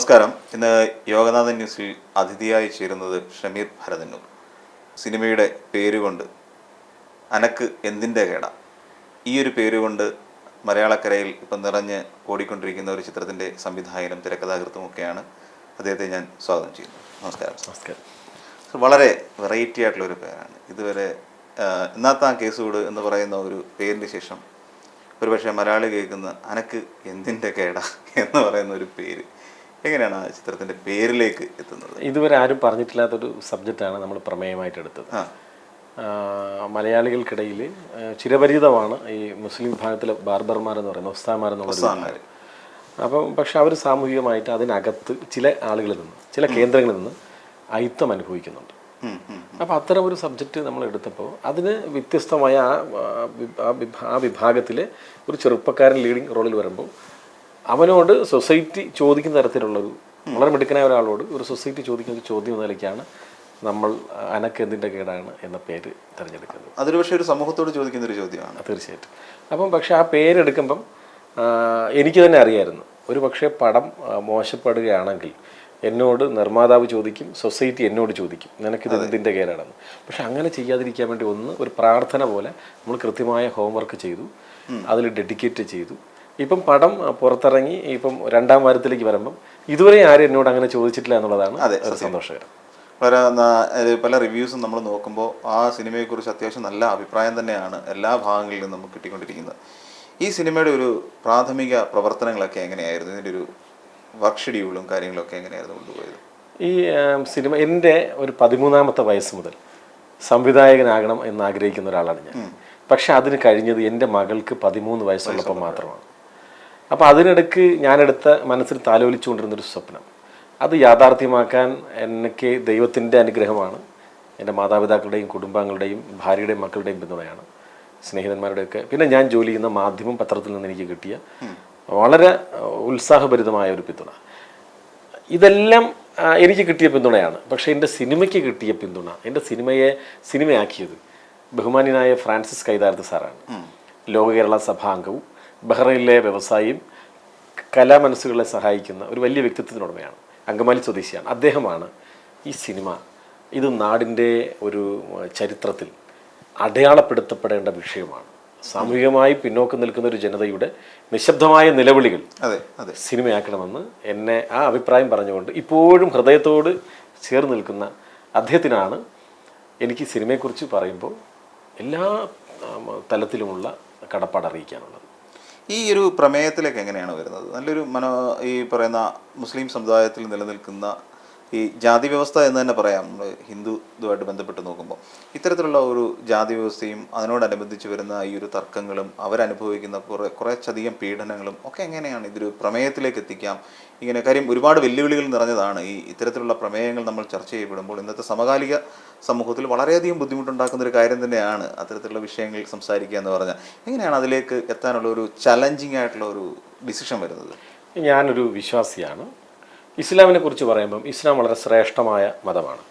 നമസ്കാരം. ഇന്ന് യോഗനാഥൻ ന്യൂസിൽ അതിഥിയായി ചേരുന്നത് ഷമീർ ഭരതന്നൂർ. സിനിമയുടെ പേരുകൊണ്ട് അനക്ക് എന്തിന്റെ കേട? ഈ ഒരു പേരുകൊണ്ട് മലയാളക്കരയിൽ ഇപ്പം നിറഞ്ഞ് ഓടിക്കൊണ്ടിരിക്കുന്ന ഒരു ചിത്രത്തിന്റെ സംവിധായകനും തിരക്കഥാകൃത്തും ഒക്കെയാണ് അദ്ദേഹത്തെ ഞാൻ സ്വാഗതം ചെയ്യുന്നു നമസ്കാരം നമസ്കാരം. വളരെ വെറൈറ്റി ആയിട്ടുള്ള ഒരു പേരാണ്. ഇതുവരെ ഇന്നാത്താ കേസുകൂട് എന്ന് പറയുന്ന ഒരു പേരിന് ശേഷം ഒരുപക്ഷെ മലയാളി കേൾക്കുന്ന അനക്ക് എന്തിന്റെ കേട എന്ന് പറയുന്ന ഒരു പേര് എങ്ങനെയാണ് ആ ചിത്രത്തിന്റെ പേരിലേക്ക് എത്തുന്നത്? ഇതുവരെ ആരും പറഞ്ഞിട്ടില്ലാത്തൊരു സബ്ജക്റ്റാണ് നമ്മൾ പ്രമേയമായിട്ട് എടുത്തത്. മലയാളികൾക്കിടയിൽ ചിരപരിചിതമാണ് ഈ മുസ്ലിം വിഭാഗത്തിലെ ബാർബർമാർ എന്ന് പറയുന്നത് ഉസ്താമാർ എന്ന് ഉസ്താദന്മാർ. അപ്പം പക്ഷെ അവർ സാമൂഹികമായിട്ട് അതിനകത്ത് ചില ആളുകളിൽ നിന്ന് ചില കേന്ദ്രങ്ങളിൽ നിന്ന് അയിത്തം അനുഭവിക്കുന്നുണ്ട്. അപ്പോൾ അത്തരം ഒരു സബ്ജക്റ്റ് നമ്മൾ എടുത്തപ്പോൾ അതിന് വ്യത്യസ്തമായ ആ വിഭാഗത്തിലെ ഒരു ചെറുപ്പക്കാരൻ ലീഡിങ് റോളിൽ വരുമ്പോൾ അവനോട് സൊസൈറ്റി ചോദിക്കുന്ന തരത്തിലുള്ളൊരു വളരെ മിടുക്കനായ ഒരാളോട് ഒരു സൊസൈറ്റി ചോദിക്കുന്ന ഒരു ചോദ്യം എന്ന നിലയ്ക്കാണ് നമ്മൾ അനക്ക് എന്തിന്റെ കേടാണ് എന്ന പേര് തിരഞ്ഞെടുക്കുന്നത്. അതൊരു പക്ഷേ ഒരു സമൂഹത്തോട് ചോദിക്കുന്ന ഒരു ചോദ്യമാണ്. തീർച്ചയായിട്ടും. അപ്പം പക്ഷേ ആ പേരെടുക്കുമ്പം എനിക്ക് തന്നെ അറിയായിരുന്നു. ഒരു പക്ഷേ പടം മോശപ്പെടുകയാണെങ്കിൽ എന്നോട് നിർമ്മാതാവ് ചോദിക്കും സൊസൈറ്റി എന്നോട് ചോദിക്കും നിനക്കിത് എന്തിന്റെ കേടാണെന്ന്? പക്ഷെ അങ്ങനെ ചെയ്യാതിരിക്കാൻ വേണ്ടി ഒന്ന് ഒരു പ്രാർത്ഥന പോലെ നമ്മൾ കൃത്യമായ ഹോംവർക്ക് ചെയ്തു. അതിൽ ഡെഡിക്കേറ്റ് ചെയ്തു. ഇപ്പം പടം പുറത്തിറങ്ങി ഇപ്പം രണ്ടാം വാരത്തിലേക്ക് വരുമ്പം ഇതുവരെ ആരും എന്നോട് അങ്ങനെ ചോദിച്ചിട്ടില്ല എന്നുള്ളതാണ് അതെ, സന്തോഷകരം. പല പല റിവ്യൂസും നമ്മൾ നോക്കുമ്പോൾ ആ സിനിമയെക്കുറിച്ച് അത്യാവശ്യം നല്ല അഭിപ്രായം തന്നെയാണ് എല്ലാ ഭാഗങ്ങളിൽ നിന്നും നമുക്ക് കിട്ടിക്കൊണ്ടിരിക്കുന്നത്. ഈ സിനിമയുടെ ഒരു പ്രാഥമിക പ്രവർത്തനങ്ങളൊക്കെ എങ്ങനെയായിരുന്നു? ഇതിന്റെ ഒരു വർക്ക് ഷെഡ്യൂളും കാര്യങ്ങളൊക്കെ എങ്ങനെയായിരുന്നു കൊണ്ടുപോയത്? ഈ സിനിമ എന്റെ ഒരു പതിമൂന്നാമത്തെ വയസ്സ് മുതൽ സംവിധായകനാകണം എന്ന് ആഗ്രഹിക്കുന്ന ഒരാളാണ് ഞാൻ. പക്ഷെ അതിന് കഴിഞ്ഞത് എന്റെ മകൾക്ക് പതിമൂന്ന് വയസ്സുള്ളപ്പോൾ. മാത്രമാണ്. അപ്പോൾ അതിനിടയ്ക്ക് ഞാനെടുത്ത മനസ്സിൽ താലോലിച്ചുകൊണ്ടിരുന്നൊരു സ്വപ്നം. അത് യാഥാർത്ഥ്യമാക്കാൻ എനിക്ക് ദൈവത്തിന്റെ അനുഗ്രഹമാണ്. എന്റെ മാതാപിതാക്കളുടെയും കുടുംബാംഗങ്ങളുടെയും ഭാര്യയുടെയും മക്കളുടെയും പിന്തുണയാണ്. സ്നേഹിതന്മാരുടെയൊക്കെ. പിന്നെ ഞാൻ ജോലി ചെയ്യുന്ന മാധ്യമം പത്രത്തിൽ നിന്ന് എനിക്ക് കിട്ടിയ വളരെ ഉത്സാഹഭരിതമായ ഒരു പിന്തുണ. ഇതെല്ലാം എനിക്ക് കിട്ടിയ പിന്തുണയാണ്. പക്ഷേ എന്റെ സിനിമയ്ക്ക് കിട്ടിയ പിന്തുണ എന്റെ സിനിമയെ സിനിമയാക്കിയത് ബഹുമാന്യനായ ഫ്രാൻസിസ് കൈതാരത്ത് സാറാണ്. ലോക കേരള സഭാ അംഗവും ബഹ്റൈനിലെ വ്യവസായിയും കലാമനസ്സുകളെ സഹായിക്കുന്ന ഒരു വലിയ വ്യക്തിത്വത്തിനുടമയാണ് അങ്കമാലി സ്വദേശിയാണ്. അദ്ദേഹമാണ് ഈ സിനിമ ഇത് നാടിന്റെ ഒരു ചരിത്രത്തിൽ അടയാളപ്പെടുത്തപ്പെടേണ്ട വിഷയമാണ്. സാമൂഹികമായി പിന്നോക്കം നിൽക്കുന്ന ഒരു ജനതയുടെ നിശബ്ദമായ നിലവിളികൾ അതെ അതെ. സിനിമയാക്കണമെന്ന് എന്നെ ആ അഭിപ്രായം പറഞ്ഞുകൊണ്ട് ഇപ്പോഴും ഹൃദയത്തോട് ചേർന്ന് നിൽക്കുന്ന അദ്ദേഹത്തിനാണ് എനിക്ക് സിനിമയെക്കുറിച്ച് പറയുമ്പോൾ എല്ലാ തലത്തിലുമുള്ള കടപ്പാട് അറിയിക്കാനുള്ളത്. ഈ ഒരു പ്രമേയത്തിലേക്ക് എങ്ങനെയാണ് വരുന്നത്? നല്ലൊരു മനോ ഈ പറയുന്ന മുസ്ലിം സമുദായത്തിൽ നിലനിൽക്കുന്ന ഈ ജാതി വ്യവസ്ഥ എന്ന് തന്നെ പറയാം. നമ്മൾ ഹിന്ദു ഇതുമായിട്ട് ബന്ധപ്പെട്ട് നോക്കുമ്പോൾ ഇത്തരത്തിലുള്ള ഒരു ജാതി വ്യവസ്ഥയും അതിനോടനുബന്ധിച്ച് വരുന്ന ഈ ഒരു തർക്കങ്ങളും അവരനുഭവിക്കുന്ന കുറേ കുറച്ചധികം പീഡനങ്ങളും ഒക്കെ എങ്ങനെയാണ് ഇതൊരു പ്രമേയത്തിലേക്ക് എത്തിക്കാം? ഇങ്ങനെ കാര്യം ഒരുപാട് വെല്ലുവിളികൾ നിറഞ്ഞതാണ് ഈ ഇത്തരത്തിലുള്ള പ്രമേയങ്ങൾ നമ്മൾ ചർച്ച ചെയ്യപ്പെടുമ്പോൾ ഇന്നത്തെ സമകാലിക സമൂഹത്തിൽ വളരെയധികം ബുദ്ധിമുട്ടുണ്ടാക്കുന്ന ഒരു കാര്യം തന്നെയാണ് അത്തരത്തിലുള്ള വിഷയങ്ങൾ സംസാരിക്കുക എന്ന് പറഞ്ഞാൽ. എങ്ങനെയാണ് അതിലേക്ക് എത്താനുള്ള ഒരു ചലഞ്ചിങ് ആയിട്ടുള്ള ഒരു ഡിസിഷൻ വരുന്നത്? ഞാനൊരു വിശ്വാസിയാണ്. ഇസ്ലാമിനെ കുറിച്ച് പറയുമ്പം ഇസ്ലാം വളരെ ശ്രേഷ്ഠമായ മതമാണ്.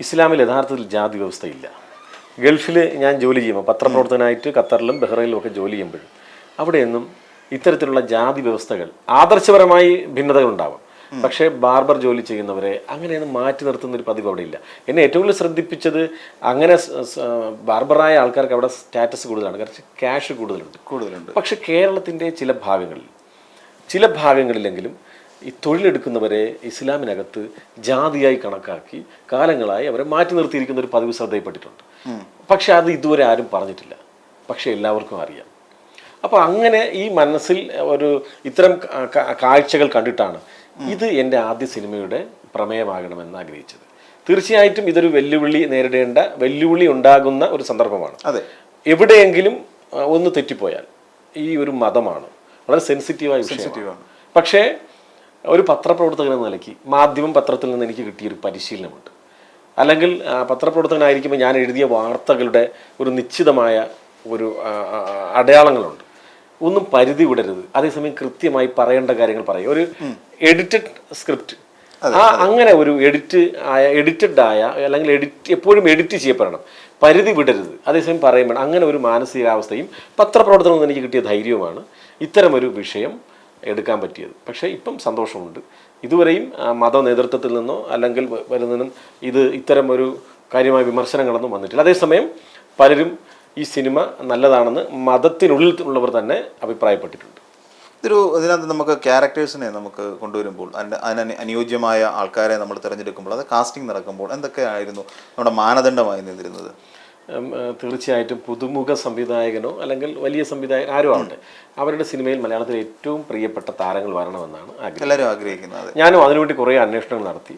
ഇസ്ലാമിൽ യഥാർത്ഥത്തിൽ ജാതി വ്യവസ്ഥയില്ല. ഗൾഫിൽ ഞാൻ ജോലി ചെയ്യുമ്പോൾ പത്രപ്രവർത്തകനായിട്ട് ഖത്തറിലും ബഹ്റൈനിലും ഒക്കെ ജോലി ചെയ്യുമ്പോഴും അവിടെയൊന്നും ഇത്തരത്തിലുള്ള ജാതി വ്യവസ്ഥകൾ ആദർശപരമായി ഭിന്നതകൾ ഉണ്ടാവും പക്ഷേ ബാർബർ ജോലി ചെയ്യുന്നവരെ അങ്ങനെയാണ് മാറ്റി നിർത്തുന്ന ഒരു പതിവ് അവിടെ ഇല്ല. എന്നെ ഏറ്റവും കൂടുതൽ ശ്രദ്ധിപ്പിച്ചത് അങ്ങനെ ബാർബറായ ആൾക്കാർക്ക് അവിടെ സ്റ്റാറ്റസ് കൂടുതലാണ്. കുറച്ച് ക്യാഷ് കൂടുതലുണ്ട്. കൂടുതലുണ്ട്. പക്ഷേ കേരളത്തിന്റെ ചില ഭാഗങ്ങളിൽ ചില ഭാഗങ്ങളിലെങ്കിലും ഈ തൊഴിലെടുക്കുന്നവരെ ഇസ്ലാമിനകത്ത് ജാതിയായി കണക്കാക്കി കാലങ്ങളായി അവരെ മാറ്റി നിർത്തിയിരിക്കുന്ന ഒരു പതിവ് ശ്രദ്ധയിൽപ്പെട്ടിട്ടുണ്ട്. പക്ഷേ അത് ഇതുവരെ ആരും പറഞ്ഞിട്ടില്ല. പക്ഷേ എല്ലാവർക്കും അറിയാം. അപ്പോൾ അങ്ങനെ ഈ മനസ്സിൽ ഒരു ഇത്തരം കാഴ്ചകൾ കണ്ടിട്ടാണ് ഇത് എന്റെ ആദ്യ സിനിമയുടെ പ്രമേയമാകണമെന്ന് ആഗ്രഹിച്ചത്. തീർച്ചയായിട്ടും ഇതൊരു വെല്ലുവിളി നേരിടേണ്ട വെല്ലുവിളി ഉണ്ടാകുന്ന ഒരു സന്ദർഭമാണ്. അതെ. എവിടെയെങ്കിലും ഒന്ന് തെറ്റിപ്പോയാൽ ഈ ഒരു മതമാണ് വളരെ സെൻസിറ്റീവായ വിഷയമാണ്. പക്ഷേ ഒരു പത്രപ്രവർത്തകൻ എന്ന നിലയ്ക്ക് മാധ്യമം പത്രത്തിൽ നിന്ന് എനിക്ക് കിട്ടിയൊരു പരിശീലനമുണ്ട്. അല്ലെങ്കിൽ പത്രപ്രവർത്തകനായിരിക്കുമ്പോൾ ഞാൻ എഴുതിയ വാർത്തകളുടെ ഒരു നിശ്ചിതമായ ഒരു അടയാളങ്ങളുണ്ട്. ഒന്നും പരിധി വിടരുത്. അതേസമയം കൃത്യമായി പറയേണ്ട കാര്യങ്ങൾ പറയും. ഒരു എഡിറ്റഡ് സ്ക്രിപ്റ്റ് ആ അങ്ങനെ ഒരു എഡിറ്റ് ആയ എഡിറ്റഡ് ആയ അല്ലെങ്കിൽ എഡിറ്റ് എപ്പോഴും എഡിറ്റ് ചെയ്യപ്പെടണം. പരിധി വിടരുത്. അതേസമയം പറയും വേണം. അങ്ങനെ ഒരു മാനസികാവസ്ഥയും പത്രപ്രവർത്തനം നിന്ന് എനിക്ക് കിട്ടിയ ധൈര്യവുമാണ് ഇത്തരമൊരു വിഷയം എടുക്കാൻ പറ്റിയത്. പക്ഷേ ഇപ്പം സന്തോഷമുണ്ട്. ഇതുവരെയും മത നേതൃത്വത്തിൽ നിന്നോ അല്ലെങ്കിൽ വരുന്നതിനും ഇത് ഇത്തരം ഒരു കാര്യമായ വിമർശനങ്ങളൊന്നും വന്നിട്ടില്ല. അതേസമയം പലരും ഈ സിനിമ നല്ലതാണെന്ന് മതത്തിനുള്ളിൽ ഉള്ളവർ തന്നെ അഭിപ്രായപ്പെട്ടിട്ടുണ്ട്. ഇതൊരു ഇതിനകത്ത് നമുക്ക് ക്യാരക്ടേഴ്സിനെ നമുക്ക് കൊണ്ടുവരുമ്പോൾ അതിന് അതിന് അനുയോജ്യമായ ആൾക്കാരെ നമ്മൾ തിരഞ്ഞെടുക്കുമ്പോൾ അത് കാസ്റ്റിംഗ് നടക്കുമ്പോൾ എന്തൊക്കെയായിരുന്നു നമ്മുടെ മാനദണ്ഡമായി നിന്നിരുന്നത്? തീർച്ചയായിട്ടും പുതുമുഖ സംവിധായകനോ അല്ലെങ്കിൽ വലിയ സംവിധായകൻ ആരും ആവട്ടെ അവരുടെ സിനിമയിൽ മലയാളത്തിലെ ഏറ്റവും പ്രിയപ്പെട്ട താരങ്ങൾ വരണമെന്നാണ് ആഗ്രഹം. എല്ലാവരും ആഗ്രഹിക്കുന്നത് ഞാനും അതിനുവേണ്ടി കുറേ അന്വേഷണങ്ങൾ നടത്തി.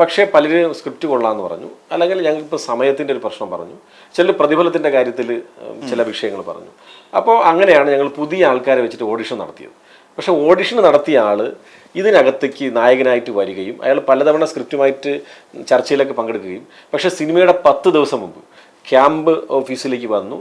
പക്ഷേ പലരും സ്ക്രിപ്റ്റ് കൊള്ളാമെന്ന് പറഞ്ഞു. അല്ലെങ്കിൽ ഞങ്ങൾക്കിപ്പോൾ സമയത്തിന്റെ ഒരു പ്രശ്നം പറഞ്ഞു. ചില പ്രതിഫലത്തിന്റെ കാര്യത്തിൽ ചില വിഷയങ്ങൾ പറഞ്ഞു. അപ്പോൾ അങ്ങനെയാണ് ഞങ്ങൾ പുതിയ ആൾക്കാരെ വെച്ചിട്ട് ഓഡിഷൻ നടത്തിയത്. പക്ഷേ ഓഡിഷൻ നടത്തിയ ആൾ ഇതിനകത്തേക്ക് നായകനായിട്ട് വരികയും അയാൾ പലതവണ സ്ക്രിപ്റ്റുമായിട്ട് ചർച്ചയിലൊക്കെ പങ്കെടുക്കുകയും പക്ഷേ സിനിമയുടെ പത്ത് ദിവസം മുമ്പ് ക്യാമ്പ് ഓഫീസിലേക്ക് വന്നു.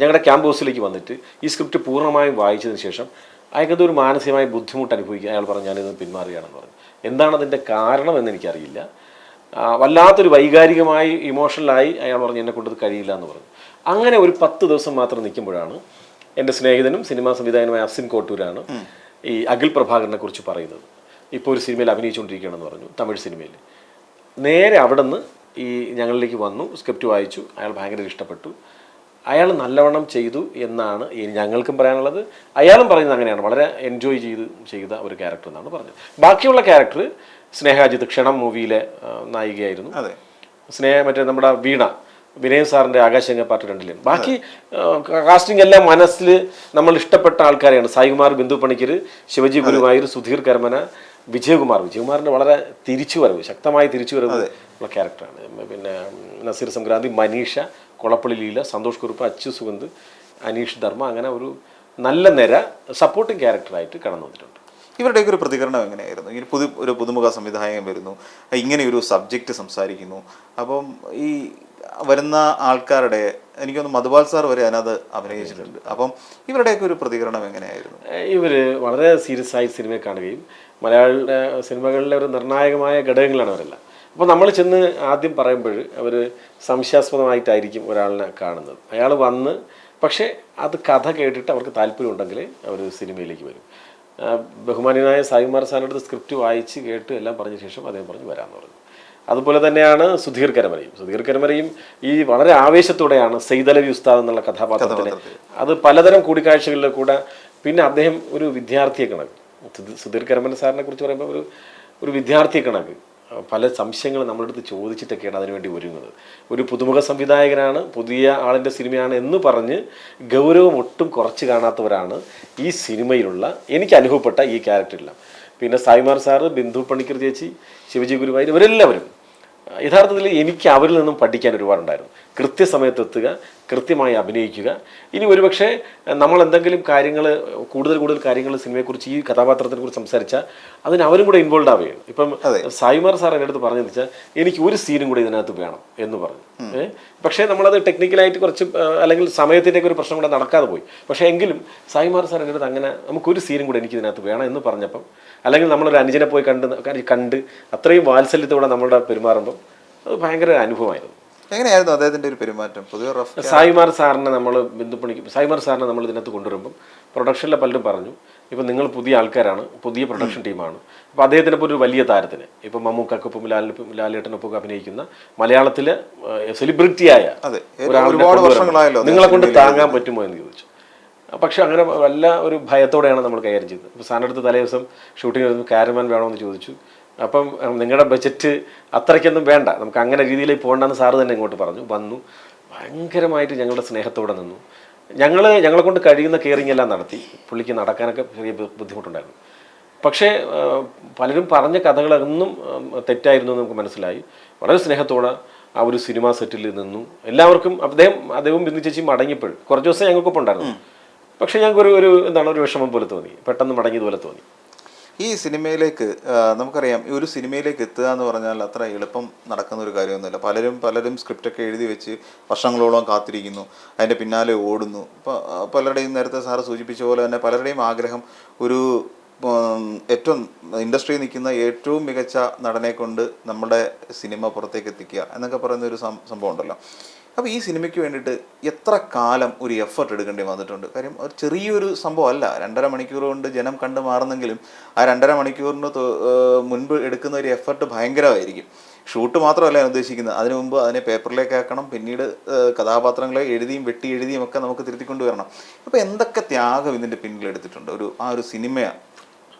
ഞങ്ങളുടെ ക്യാമ്പ് ഹൗസിലേക്ക് വന്നിട്ട് ഈ സ്ക്രിപ്റ്റ് പൂർണമായും വായിച്ചതിന് ശേഷം അയാൾക്കത് ഒരു മാനസികമായ ബുദ്ധിമുട്ട് അനുഭവിക്കുക അയാൾ പറഞ്ഞു ഞാനിത് പിന്മാറുകയാണെന്ന് പറഞ്ഞു. എന്താണ് അതിന്റെ കാരണം എന്ന് എനിക്കറിയില്ല വല്ലാത്തൊരു വൈകാരികമായി ഇമോഷണലായി അയാൾ പറഞ്ഞു എന്നെ കൊണ്ടത് കഴിയില്ല എന്ന് പറഞ്ഞു. അങ്ങനെ ഒരു പത്ത് ദിവസം മാത്രം നിൽക്കുമ്പോഴാണ് എന്റെ സ്നേഹിതനും സിനിമാ സംവിധായകനുമായ അസിൻ കോട്ടൂരാണ് ഈ അഖിൽ പ്രഭാകരനെ കുറിച്ച് പറയുന്നത്. ഇപ്പോൾ ഒരു സിനിമയിൽ അഭിനയിച്ചുകൊണ്ടിരിക്കുകയാണെന്ന് പറഞ്ഞു തമിഴ് സിനിമയിൽ. നേരെ അവിടെ നിന്ന് ഈ ഞങ്ങളിലേക്ക് വന്നു സ്ക്രിപ്റ്റ് വായിച്ചു അയാൾ ഭയങ്കര ഇഷ്ടപ്പെട്ടു. അയാൾ നല്ലവണ്ണം ചെയ്തു എന്നാണ് ഞങ്ങൾക്കും പറയാനുള്ളത്. അയാളും പറയുന്നത് അങ്ങനെയാണ്. വളരെ എൻജോയ് ചെയ്ത് ചെയ്ത ഒരു ക്യാരക്ടർ എന്നാണ് പറഞ്ഞത്. ബാക്കിയുള്ള ക്യാരക്ടർ സ്നേഹാജിത്ത് ക്ഷണം മൂവിയിലെ നായികയായിരുന്നു. അതെ. സ്നേഹ മറ്റേ നമ്മുടെ വീണ വിനയൻ സാറിന്റെ ആകാശങ്ങ പാർട്ട് രണ്ടിലും ബാക്കി കാസ്റ്റിംഗ് എല്ലാം മനസ്സിൽ നമ്മൾ ഇഷ്ടപ്പെട്ട ആൾക്കാരെയാണ്. സായികുമാർ ബിന്ദു പണിക്കർ ശിവജി ഗുരുവായൂർ സുധീർ കർമ്മന വിജയകുമാർ. വിജയകുമാറിന്റെ വളരെ തിരിച്ചുവരവ് ശക്തമായ തിരിച്ചുവരവ് ഉള്ള ക്യാരക്ടറാണ് പിന്നെ നസീർ സംക്രാന്തി മനീഷ കൊളപ്പള്ളി ലീല സന്തോഷ് കുറുപ്പ് അച്ചു സുഗന്ധ് അനീഷ് ധർമ്മ അങ്ങനെ ഒരു നല്ല നിര സപ്പോർട്ടിംഗ് ക്യാരക്ടറായിട്ട് കടന്നു വന്നിട്ടുണ്ട്. ഇവരുടെയൊക്കെ ഒരു പ്രതികരണം എങ്ങനെയായിരുന്നു? ഇങ്ങനെ പുതു ഒരു പുതുമുഖ സംവിധായകൻ വരുന്നു ഇങ്ങനെ ഒരു സബ്ജക്റ്റ് സംസാരിക്കുന്നു. അപ്പം ഈ വരുന്ന ആൾക്കാരുടെ എനിക്കൊന്ന് മധുപാൽ സാർ വരെ അതിനകത്ത് അഭിനയിച്ചിട്ടുണ്ട്. അപ്പം ഇവരുടെയൊക്കെ ഒരു പ്രതികരണം എങ്ങനെയായിരുന്നു? ഇവർ വളരെ സീരിയസ് ആയി സിനിമയെ കാണുകയും മലയാള സിനിമകളിലെ ഒരു നിർണായകമായ ഘടകങ്ങളാണ് അവരെല്ലാം. അപ്പോൾ നമ്മൾ ചെന്ന് ആദ്യം പറയുമ്പോൾ അവർ സംശയാസ്പദമായിട്ടായിരിക്കും ഒരാളിനെ കാണുന്നത്. അയാൾ വന്ന് പക്ഷേ അത് കഥ കേട്ടിട്ട് അവർക്ക് താല്പര്യമുണ്ടെങ്കിൽ അവർ സിനിമയിലേക്ക് വരും. ബഹുമാനിയനായ സായികുമാർ സാറിന്റെ അടുത്ത് സ്ക്രിപ്റ്റ് വായിച്ച് കേട്ട് എല്ലാം പറഞ്ഞ ശേഷം അദ്ദേഹം പറഞ്ഞ് വരാമെന്ന് പറഞ്ഞു. അതുപോലെ തന്നെയാണ് സുധീർ കരമരയും. സുധീർ കരമരയും ഈ വളരെ ആവേശത്തോടെയാണ് സെയ്തലവി ഉസ്താദ് എന്നുള്ള കഥാപാത്രത്തിന് അത് പലതരം കൂടിക്കാഴ്ചകളിൽ കൂടെ പിന്നെ അദ്ദേഹം ഒരു വിദ്യാർത്ഥിയെ കണക്ക്. സുധീ- സുധീർ കരമൻ സാറിനെ കുറിച്ച് പറയുമ്പോൾ ഒരു ഒരു വിദ്യാർത്ഥിയെ കണക്ക്. പല സംശയങ്ങൾ നമ്മളടുത്ത് ചോദിച്ചിട്ടൊക്കെയാണ് അതിനുവേണ്ടി ഒരുങ്ങുന്നത്. ഒരു പുതുമുഖ സംവിധായകനാണ് പുതിയ ആളിന്റെ സിനിമയാണ് എന്ന് പറഞ്ഞ് ഗൗരവം ഒട്ടും കുറച്ച് കാണാത്തവരാണ് ഈ സിനിമയിലുള്ള എനിക്ക് അനുഭവപ്പെട്ട ഈ ക്യാരക്ടറെല്ലാം പിന്നെ സായിമാർ സാറ് ബിന്ദു പണിക്കർ ചേച്ചി ശിവജി ഗുരുവായൂർ ഇവരെല്ലാവരും യഥാർത്ഥത്തിൽ എനിക്ക് അവരിൽ നിന്നും പഠിക്കാൻ ഒരുപാടുണ്ടായിരുന്നു. കൃത്യസമയത്ത് എത്തുക കൃത്യമായി അഭിനയിക്കുക. ഇനി ഒരുപക്ഷെ നമ്മൾ എന്തെങ്കിലും കാര്യങ്ങൾ കൂടുതൽ കൂടുതൽ കാര്യങ്ങൾ സിനിമയെക്കുറിച്ച് ഈ കഥാപാത്രത്തിനെ കുറിച്ച് സംസാരിച്ചാൽ അതിന് അവരും കൂടെ ഇൻവോൾവ് ആവുകയാണ് ഇപ്പം സായിമാർ സാർ എന്റെ അടുത്ത് പറഞ്ഞു വെച്ചാൽ എനിക്ക് ഒരു സീനും കൂടെ ഇതിനകത്ത് വേണം എന്ന് പറഞ്ഞു. പക്ഷേ നമ്മളത് ടെക്നിക്കലായിട്ട് കുറച്ച് അല്ലെങ്കിൽ സമയത്തിന്റെയൊക്കെ ഒരു പ്രശ്നം കൂടെ നടക്കാതെ പോയി. പക്ഷേ എങ്കിലും സായിമാർ സാർ എന്റെ അടുത്ത് അങ്ങനെ നമുക്കൊരു സീനും കൂടെ എനിക്ക് ഇതിനകത്ത് വേണം എന്ന് പറഞ്ഞപ്പം അല്ലെങ്കിൽ നമ്മളൊരു അനുജനെ പോയി കണ്ട് കണ്ട് അത്രയും വാത്സല്യത്തോടെ നമ്മളുടെ പെരുമാറുമ്പം അത് ഭയങ്കര ഒരു അനുഭവമായിരുന്നു. എങ്ങനെയായിരുന്നു അദ്ദേഹത്തിന്റെ ഒരു പെരുമാറ്റം? പൊതുവെ റഫ് സായിമാർ സാറിനെ നമ്മൾ ബന്ധുപ്പണിക്കും സായിമാർ സാറിനെ നമ്മൾ ഇതിനകത്ത് കൊണ്ടുവരുമ്പം പ്രൊഡക്ഷനിലെ പലരും പറഞ്ഞു ഇപ്പം നിങ്ങൾ പുതിയ ആൾക്കാരാണ് പുതിയ പ്രൊഡക്ഷൻ ടീമാണ് അപ്പോൾ അദ്ദേഹത്തിന് പോലെ ഒരു വലിയ താരത്തിന് ഇപ്പം മമ്മൂക്കൊപ്പം ലാലിനും ലാലേട്ടനൊപ്പം അഭിനയിക്കുന്ന മലയാളത്തിലെ സെലിബ്രിറ്റിയായ വർഷങ്ങളായല്ലോ നിങ്ങളെ കൊണ്ട് താങ്ങാൻ പറ്റുമോ എന്ന് ചോദിച്ചു. പക്ഷെ അങ്ങനെ വല്ല ഒരു ഭയത്തോടെയാണ് നമ്മൾ കൈകാര്യം ചെയ്തത്. അപ്പോൾ സാറിന്റെ അടുത്ത് തലേ ദിവസം ഷൂട്ടിംഗ് കാരമാൻ വേണമെന്ന് ചോദിച്ചു. അപ്പം നിങ്ങളുടെ ബജറ്റ് അത്രയ്ക്കൊന്നും വേണ്ട. നമുക്ക് അങ്ങനെ രീതിയിലേക്ക് പോകണ്ടെന്ന് സാറ് തന്നെ ഇങ്ങോട്ട് പറഞ്ഞു. വന്നു. ഭയങ്കരമായിട്ട് ഞങ്ങളുടെ സ്നേഹത്തോടെ നിന്നു. ഞങ്ങൾ ഞങ്ങളെ കൊണ്ട് കഴിയുന്ന കെയറിങ് എല്ലാം നടത്തി. പുള്ളിക്ക് നടക്കാനൊക്കെ ചെറിയ ബുദ്ധിമുട്ടുണ്ടായിരുന്നു. പക്ഷേ പലരും പറഞ്ഞ കഥകളൊന്നും തെറ്റായിരുന്നു എന്ന് നമുക്ക് മനസ്സിലായി. വളരെ സ്നേഹത്തോടെ ആ ഒരു സിനിമാ സെറ്റിൽ നിന്നു. എല്ലാവർക്കും അദ്ദേഹം അദ്ദേഹം ബിന്ദു ചേച്ചി മടങ്ങിയപ്പോൾ കുറച്ച് ദിവസം ഞങ്ങൾക്കൊപ്പം ഉണ്ടായിരുന്നു. പക്ഷേ ഞങ്ങൾക്ക് ഒരു ഒരു എന്താണ് ഒരു വിഷമം പോലെ തോന്നി. പെട്ടെന്ന് മടങ്ങിയതുപോലെ തോന്നി. ഈ സിനിമയിലേക്ക് നമുക്കറിയാം ഈ ഒരു സിനിമയിലേക്ക് എത്തുക എന്ന് പറഞ്ഞാൽ അത്ര എളുപ്പം നടക്കുന്ന ഒരു കാര്യമൊന്നുമില്ല. പലരും പലരും സ്ക്രിപ്റ്റൊക്കെ എഴുതി വെച്ച് വർഷങ്ങളോളം കാത്തിരിക്കുന്നു അതിന്റെ പിന്നാലെ ഓടുന്നു. ഇപ്പോൾ പലരുടെയും നേരത്തെ സാറ് സൂചിപ്പിച്ച പോലെ തന്നെ പലരുടെയും ആഗ്രഹം ഒരു ഏറ്റവും ഇൻഡസ്ട്രിയിൽ നിൽക്കുന്ന ഏറ്റവും മികച്ച നടനെ കൊണ്ട് നമ്മുടെ സിനിമ പുറത്തേക്ക് എത്തിക്കുക എന്നൊക്കെ പറയുന്ന ഒരു സംഭവം ഉണ്ടല്ലോ. അപ്പോൾ ഈ സിനിമയ്ക്ക് വേണ്ടിയിട്ട് എത്ര കാലം ഒരു എഫർട്ട് എടുക്കേണ്ടി വന്നിട്ടുണ്ട്? കാര്യം ഒരു ചെറിയൊരു സംഭവമല്ല. രണ്ടര മണിക്കൂർ കൊണ്ട് ജനം കണ്ടു മാറുന്നെങ്കിലും ആ രണ്ടര മണിക്കൂറിന് മുൻപ് എടുക്കുന്ന ഒരു എഫർട്ട് ഭയങ്കരമായിരിക്കും. ഷൂട്ട് മാത്രമല്ല ഞാൻ ഉദ്ദേശിക്കുന്നത്. അതിനു മുമ്പ് അതിനെ പേപ്പറിലേക്ക് ആക്കണം പിന്നീട് കഥാപാത്രങ്ങളെ എഴുതിയും വെട്ടി എഴുതിയും ഒക്കെ നമുക്ക് തിരുത്തിക്കൊണ്ട് വരണം. അപ്പോൾ എന്തൊക്കെ ത്യാഗം ഇതിന്റെ പിന്നിലെടുത്തിട്ടുണ്ട് ഒരു ആ ഒരു സിനിമയാണ്.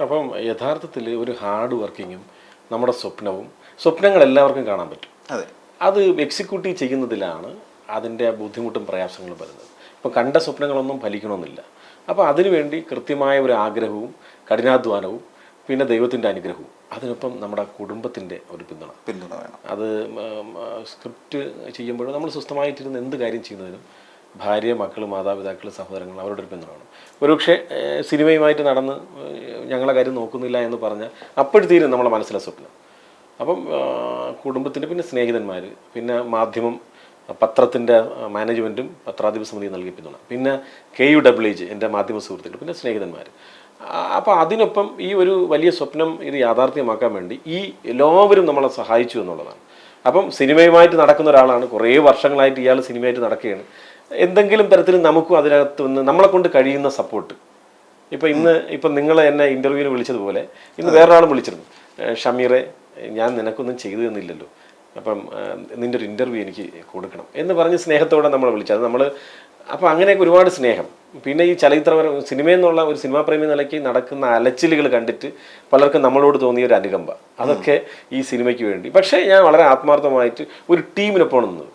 അപ്പം യഥാർത്ഥത്തിൽ ഒരു ഹാർഡ് വർക്കിങ്ങും നമ്മുടെ സ്വപ്നവും സ്വപ്നങ്ങൾ എല്ലാവർക്കും കാണാൻ പറ്റും. അതെ. അത് എക്സിക്യൂട്ടീവ് ചെയ്യുന്നതിലാണ് അതിന്റെ ബുദ്ധിമുട്ടും പ്രയാസങ്ങളും വരുന്നത്. ഇപ്പം കണ്ട സ്വപ്നങ്ങളൊന്നും ഫലിക്കണമെന്നില്ല. അപ്പോൾ അതിനുവേണ്ടി കൃത്യമായ ഒരു ആഗ്രഹവും കഠിനാധ്വാനവും പിന്നെ ദൈവത്തിന്റെ അനുഗ്രഹവും അതിനൊപ്പം നമ്മുടെ കുടുംബത്തിന്റെ ഒരു പിന്തുണ. പിന്തുണ വേണം. അത് സ്ക്രിപ്റ്റ് ചെയ്യുമ്പോൾ നമ്മൾ സ്വസ്ഥമായിട്ടിരുന്ന് എന്ത് കാര്യം ചെയ്യുന്നതിനും ഭാര്യ മക്കൾ മാതാപിതാക്കൾ സഹോദരങ്ങൾ അവരുടെ ഒരു പിന്തുണ വേണം. ഒരുപക്ഷെ സിനിമയുമായിട്ട് നടന്ന് ഞങ്ങളെ കാര്യം നോക്കുന്നില്ല എന്ന് പറഞ്ഞാൽ അപ്പോഴത്തേനും നമ്മളെ മനസ്സിലെ സ്വപ്നം. അപ്പം കുടുംബത്തിന്റെ പിന്നെ സ്നേഹിതന്മാർ പിന്നെ മാധ്യമം പത്രത്തിന്റെ മാനേജ്മെന്റും പത്രാധിപ സമിതി നൽകി പിന്തുണ പിന്നെ കെ യു ഡബ്ല്യു എന്റെ മാധ്യമ സുഹൃത്തുക്കൾ പിന്നെ സ്നേഹിതന്മാർ അപ്പോൾ അതിനൊപ്പം ഈ ഒരു വലിയ സ്വപ്നം ഇത് യാഥാർത്ഥ്യമാക്കാൻ വേണ്ടി ഈ എല്ലാവരും നമ്മളെ സഹായിച്ചു എന്നുള്ളതാണ്. അപ്പം സിനിമയുമായിട്ട് നടക്കുന്ന ഒരാളാണ് കുറേ വർഷങ്ങളായിട്ട് ഇയാൾ സിനിമയായിട്ട് നടക്കുകയാണ്. എന്തെങ്കിലും തരത്തിൽ നമുക്കും അതിനകത്ത് നിന്ന് നമ്മളെ കൊണ്ട് കഴിയുന്ന സപ്പോർട്ട്. ഇപ്പം ഇന്ന് ഇപ്പം നിങ്ങൾ എന്നെ ഇന്റർവ്യൂവിന് വിളിച്ചതുപോലെ ഇന്ന് വേറൊരാളും വിളിച്ചിരുന്നു. ഷമീറെ ഞാൻ നിനക്കൊന്നും ചെയ്തു തന്നില്ലല്ലോ. അപ്പം നിന്റെ ഒരു ഇന്റർവ്യൂ എനിക്ക് കൊടുക്കണം എന്ന് പറഞ്ഞ് സ്നേഹത്തോടെ നമ്മൾ വിളിച്ചത് നമ്മൾ അപ്പോൾ അങ്ങനെയൊക്കെ ഒരുപാട് സ്നേഹം. പിന്നെ ഈ ചലച്ചിത്രപരം സിനിമയെന്നുള്ള ഒരു സിനിമാ പ്രേമി നിലയ്ക്ക് നടക്കുന്ന അലച്ചിലുകൾ കണ്ടിട്ട് പലർക്കും നമ്മളോട് തോന്നിയ ഒരു അനുകമ്പ. അതൊക്കെ ഈ സിനിമയ്ക്ക് വേണ്ടി. പക്ഷേ ഞാൻ വളരെ ആത്മാർത്ഥമായിട്ട് ഒരു ടീമിനൊപ്പം നിന്നത്.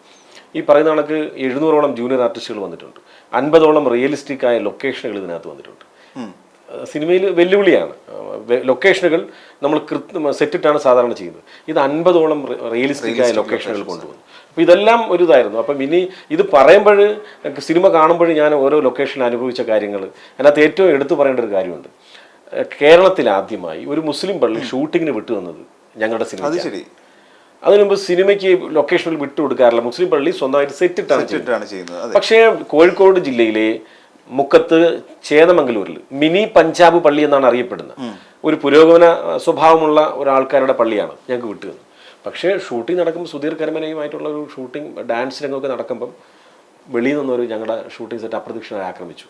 ഈ പറയുന്ന കണക്ക് എഴുന്നൂറോളം ജൂനിയർ ആർട്ടിസ്റ്റുകൾ വന്നിട്ടുണ്ട്. അൻപതോളം റിയലിസ്റ്റിക് ആയ ലൊക്കേഷനുകൾ ഇതിനകത്ത് വന്നിട്ടുണ്ട്. സിനിമയിൽ വെല്ലുവിളിയാണ്. ലൊക്കേഷനുകൾ നമ്മൾ കൃത്യം സെറ്റിട്ടാണ് സാധാരണ ചെയ്യുന്നത്. ഇത് അൻപതോളം റിയലിസ്റ്റിക് ആയ ലൊക്കേഷനുകൾ കൊണ്ടുവന്നു. അപ്പോൾ ഇതെല്ലാം ഒരു ഇതായിരുന്നു. അപ്പം ഇനി ഇത് പറയുമ്പോൾ സിനിമ കാണുമ്പോൾ ഞാൻ ഓരോ ലൊക്കേഷനിൽ അനുഭവിച്ച കാര്യങ്ങൾ അതിനകത്ത് ഏറ്റവും എടുത്തു പറയേണ്ട ഒരു കാര്യമുണ്ട്. കേരളത്തിൽ ആദ്യമായി ഒരു മുസ്ലിം പള്ളി ഷൂട്ടിങ്ങിന് വിട്ടു വന്നത് ഞങ്ങളുടെ സിനിമ അതിനു മുമ്പ് സിനിമയ്ക്ക് ലൊക്കേഷനിൽ വിട്ടു കൊടുക്കാറില്ല. മുസ്ലിം പള്ളി സ്വന്തമായിട്ട് സെറ്റിട്ടാണ് ചെയ്യുന്നത്. പക്ഷേ കോഴിക്കോട് ജില്ലയിലെ മുക്കത്ത് ചേതമംഗലൂരിൽ മിനി പഞ്ചാബ് പള്ളി എന്നാണ് അറിയപ്പെടുന്നത്. ഒരു പുരോഗമന സ്വഭാവമുള്ള ഒരാൾക്കാരുടെ പള്ളിയാണ് ഞങ്ങൾക്ക് വിട്ടുതന്നത് പക്ഷേ ഷൂട്ടിംഗ് നടക്കുമ്പോൾ സുധീർ കരമനയുമായിട്ടുള്ള ഒരു ഷൂട്ടിംഗ് ഡാൻസ് രംഗമൊക്കെ നടക്കുമ്പം വെളിയിൽ നിന്നൊരു ഞങ്ങളുടെ ഷൂട്ടിംഗ് സെറ്റ് അപ്രതീക്ഷിതമായി ആക്രമിച്ചു.